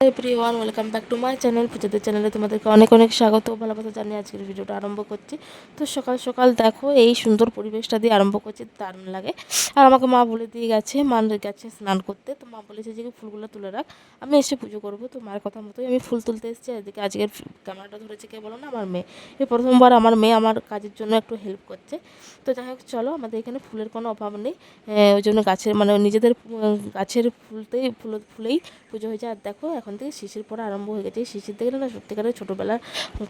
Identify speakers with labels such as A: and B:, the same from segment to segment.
A: Everyone welcome back to my channel পুজোদের চ্যানেলে তোমাদেরকে অনেক অনেক স্বাগত ভালোবাসা জানিয়ে আজকের ভিডিওটা আরম্ভ করছি। তো সকাল সকাল দেখো, এই সুন্দর পরিবেশটা দিয়ে আরম্ভ করছি, দারুণ লাগে। আর আমাকে মা বলে দিয়ে গেছে, মা গেছে স্নান করতে। তো মা বলেছে যে ফুলগুলো তুলে রাখ। আমি এসে পুজো করব। তো মায়ের কথা মতোই আমি ফুল তুলতে এসেছি। এদিকে আজকের ক্যামেরাটা ধরেছে, কে বলো না? আমার মেয়ে। এই প্রথমবার আমার মেয়ে আমার কাজের জন্য একটু হেল্প করছে। তো যাই হোক, চলো, আমাদের এখানে ফুলের কোনো অভাব নেই। ওই জন্য গাছের মানে নিজেদের, গাছের ফুলতেই, ফুল, ফুলেই পুজো হয়েছে। আর দেখো, এখন থেকে শিশির পড়া আরম্ভ হয়ে গেছে। শিশির দেখলে না সত্যিকারের ছোটোবেলার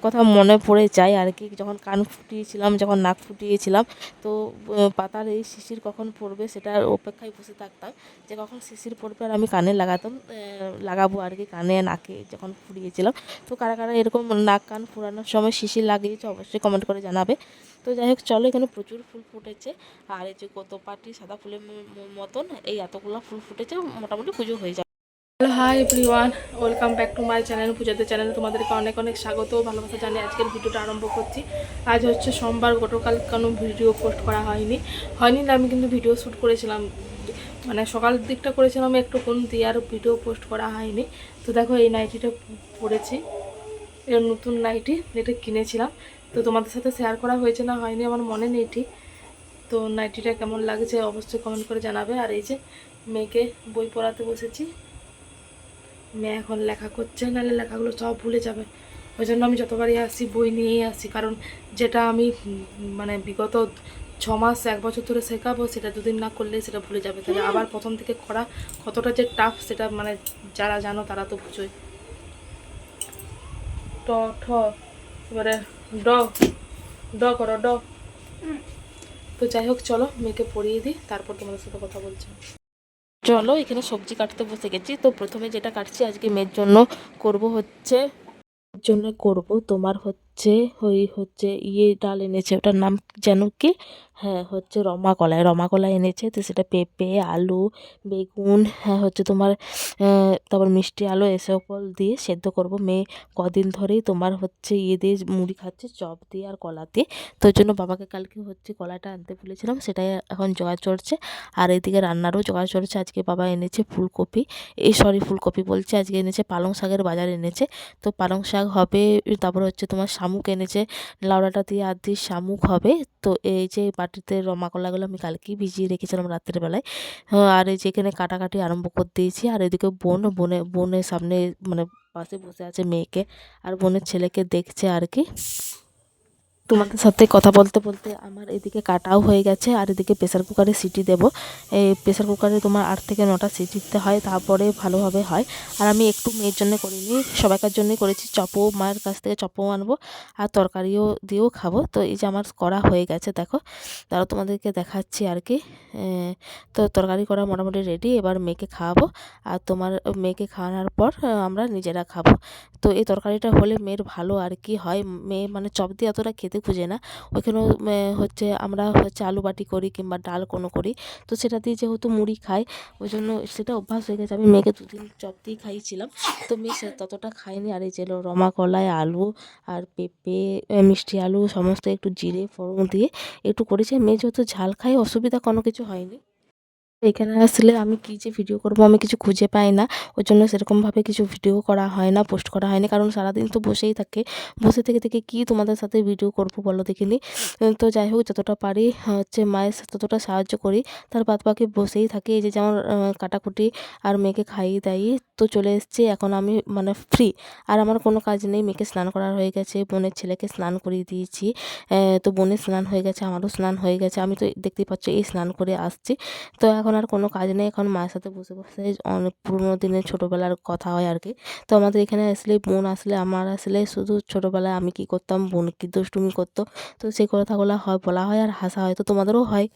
A: কথা মনে পড়ে যায় আর কি। যখন কান ফুটিয়েছিলাম, যখন নাক ফুটিয়েছিলাম, তো পাতার এই শিশির কখন পড়বে সেটার অপেক্ষায় বসে থাকতাম যে কখন শিশির পড়বে আর আমি কানে লাগাতাম লাগাবো আর কি কানে, নাকে যখন ফুরিয়েছিলাম তো কারা কারা এরকম নাক কান ফুরানোর সময় শিশির লাগিয়েছে অবশ্যই কমেন্ট করে জানাবে। তো যাই হোক, চলো এখানে প্রচুর ফুল ফুটেছে। আর এই যে কত পাটি সাদা ফুলের মতন, এই এতগুলো ফুল ফুটেছে, মোটামুটি পুজো হয়ে যাবে। Hello hi everyone welcome back to my channel পূজাতে চ্যানেলে তোমাদেরকে অনেক অনেক স্বাগত ভালোবাসা জানিয়ে আজকের ভিডিওটা আরম্ভ করছি। আজ হচ্ছে সোমবার, গতকাল কোনো ভিডিও পোস্ট করা হয়নি। হয়নি না, আমি কিন্তু ভিডিও শ্যুট করেছিলাম। মানে সকাল দিকটা করেছিলাম একটু কোন দিয়ে আর ভিডিও পোস্ট করা হয়নি। তো দেখো, এই নাইটিটা পরেছি। এটা নতুন নাইটি এটা কিনেছিলাম। তো তোমাদের সাথে শেয়ার করা হয়েছে না, হয়নি, আমার মনে নেই ঠিক। তো নাইটিটা কেমন লাগছে অবশ্যই কমেন্ট করে জানাবে। আর এই যে মেয়েকে বই পড়াতে বসেছি। মেয়ে এখন লেখা করছে নাহলে লেখাগুলো সব ভুলে যাবে। ওই জন্য আমি যতবারই আসি বই নিয়েই আসি। কারণ যেটা আমি মানে বিগত ছ মাস এক বছর ধরে শেখাবো সেটা দুদিন না করলে সেটা ভুলে যাবে। তাহলে আবার প্রথম থেকে করা কতটা যে টাফ সেটা মানে যারা জানো তারা তো বুঝোই। ট ঠ এবারে ড ড করো ড। তো যাই হোক চলো মেয়েকে পড়িয়ে দিই তারপর তোমাদের সাথে কথা বলছি। চলো, এখানে সবজি কাটতে বসে গেছি। তো প্রথমে যেটা কাটছি, আজকে মেয়ের জন্য করব হচ্ছে জন্য করব তোমার হচ্ছে ওই হচ্ছে ইয়ে ডাল এনেছে, ওটার নাম যেন কি? হ্যাঁ হচ্ছে রমা কলাই রমা কলাই এনেছে, তো সেটা পেঁপে, আলু, বেগুন হ্যাঁ হচ্ছে তোমার তারপর মিষ্টি আলু, এসব দিয়ে সেদ্ধ করব। মেয়ে কদিন ধরেই তোমার হচ্ছে ইয়ে দিয়ে মুড়ি খাচ্ছে, চপ দিয়ে আর কলা দিয়ে। তো ওই জন্য বাবাকে কালকে হচ্ছে কলাটা আনতে ভুলেছিলাম সেটাই এখন জোগাড় চড়ছে আর এদিকে রান্নারও জোগাড় চড়ছে আজকে বাবা এনেছে ফুলকপি। এই সরি, ফুলকপি বলছে, আজকে এনেছে পালং শাকের বাজার এনেছে। তো পালং শাক হবে, তারপর হচ্ছে তোমার শামুক এনেছে লাউড়াটা দিয়ে আর দিয়ে শামুক হবে। তো এই যে বাটিতে কলাগুলো আমি কালকেই ভিজিয়ে রেখেছিলাম রাত্রের বেলায় হ্যাঁ, আর এই যে এখানে কাটাকাটি আরম্ভ করে দিয়েছি। আর এদিকে বোন বোনে বোনের সামনে মানে পাশে বসে আছে মেয়েকে। আর বোনের ছেলেকে দেখছে আর কি। তোমাদের সাথে কথা বলতে বলতে আমার এদিকে কাটাও হয়ে গেছে, আর এদিকে প্রেসার কুকারে সিটি দেবো। এই প্রেসার কুকারে তোমার আট থেকে নটা সিটি দিতে হয়, তারপরে ভালোভাবে হয়। আর আমি একটু মেয়ের জন্য করিনি, সবাইকার জন্যই করেছি, চপও, মায়ের কাছ থেকে চপও আনব, আর তরকারিও দিয়েও খাব। তো এই যে আমার করা হয়ে গেছে, দেখো। তারা তোমাদেরকে দেখাচ্ছি আর কি। তো তরকারি করা মোটামুটি রেডি এবার মেয়েকে খাওয়াবো। আর তোমার মেয়েকে খাওয়ানোর পর আমরা নিজেরা খাব। তো এই তরকারিটা হলে মেয়ের ভালো আর কি হয়। মেয়ে মানে চপ দিয়ে অতটা খেতে খুঁজে না। ওইখানেও হচ্ছে আমরা হচ্ছে আলু বাটি করি কিংবা ডাল কোনো করি। তো সেটা দিয়ে যেহেতু মুড়ি খাই ওই জন্য সেটা অভ্যাস হয়ে গেছে। আমি মেয়েকে দুদিন চপ দিয়ে খাইয়েছিলাম। তো মেয়ে ততটা খায়নি। আর এই যে কলায় আলু আর পেঁপে মিষ্টি আলু, সমস্ত একটু জিরে, ফোড়ন দিয়ে একটু করেছে। মেয়ে যেহেতু ঝাল খায়, অসুবিধা কোনো কিছু হয়নি। এখানে আসলে আমি কী যে ভিডিও করব আমি কিছু খুঁজে পাই না। ওই জন্য সেরকমভাবে কিছু ভিডিও করা হয় না পোস্ট করা হয় না কারণ সারাদিন তো বসেই থাকে। বসে থেকে থেকে কী তোমাদের সাথে ভিডিও করব বলো দেখিনি। তো যাই হোক, যতটা পারি, হচ্ছে মায়ের ততটা সাহায্য করি। তার বাদ বাকি বসেই থাকি। এই যে যেমন কাটাকুটি আর মেয়েকে খাইয়ে দাইয়ে তো চলে এসেছি। এখন আমি মানে ফ্রি আর আমার কোনো কাজ নেই। মেয়েকে স্নান করার হয়ে গেছে। বোনের ছেলেকে স্নান করিয়ে দিয়েছি। তো বোনের স্নান হয়ে গেছে, আমারও স্নান হয়ে গেছে। আমি তো দেখতেই পাচ্ছ, এই স্নান করে আসছি। তো এখন আর কোনো কাজ নেই। এখন মায়ের সাথে বসে বসে অনেক পুরোনো দিনের ছোটোবেলার কথা হয় আর কি তো আমাদের এখানে আসলে বোন আসলে, আমার আসলে শুধু ছোটোবেলায় আমি কী করতাম? বোন কি দুষ্টুমি করতো? তো সেই কথাগুলো হয়, বলা হয় আর হাসা হয়। তো তোমাদেরও হয়।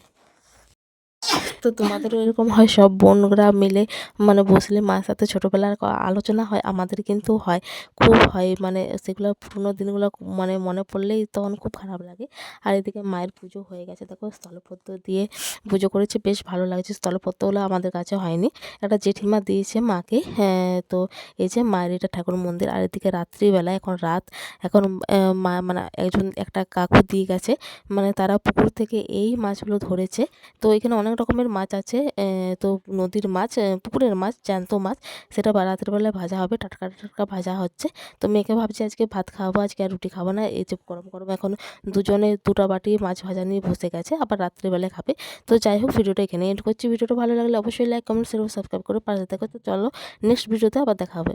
A: তো তোমাদেরও এরকম হয়, সব বোনরা মিলে মানে বসলে মায়ের সাথে ছোটোবেলার আলোচনা হয়, আমাদের কিন্তু হয়, খুব হয় মানে সেগুলো পুরোনো দিনগুলো মানে মনে পড়লেই তখন খুব খারাপ লাগে। আর এদিকে মায়ের পুজো হয়ে গেছে, দেখো স্থলপদ্ম দিয়ে পুজো করেছে, বেশ ভালো লাগছে, স্থলপদ্মগুলো আমাদের কাছে হয়নি। একটা জেঠিমা দিয়েছে মাকে হ্যাঁ তো এই যে মায়ের এটা ঠাকুর মন্দির, আর এদিকে রাত্রিবেলা, এখন রাত, এখন মা মানে একজন একটা কাকু দিয়ে গেছে মানে তারা পুকুর থেকে এই মাছগুলো ধরেছে, তো এখানে অনেক অনেক রকমের মাছ আছে তো নদীর মাছ পুকুরের মাছ, জ্যান্ত মাছ, সেটা রাতের বেলায় ভাজা হবে, টাটকা টাটকা ভাজা হচ্ছে। তো মেয়েকে ভাবছি আজকে ভাত খাওয়াবো আজকে আর রুটি খাব না, এই যে গরম গরম এখন দুজনে দুটা বাটি মাছ ভাজা নিয়ে বসে গেছে, আবার রাত্রিবেলায় খাবে। তো যাই হোক, ভিডিওটা এখানে এন্ড করছি। ভিডিওটা ভালো লাগলে অবশ্যই লাইক কমেন্ট শেয়ার সাবস্ক্রাইব করে পাশে দেখো তো চলো নেক্সট ভিডিওতে আবার দেখা হবে।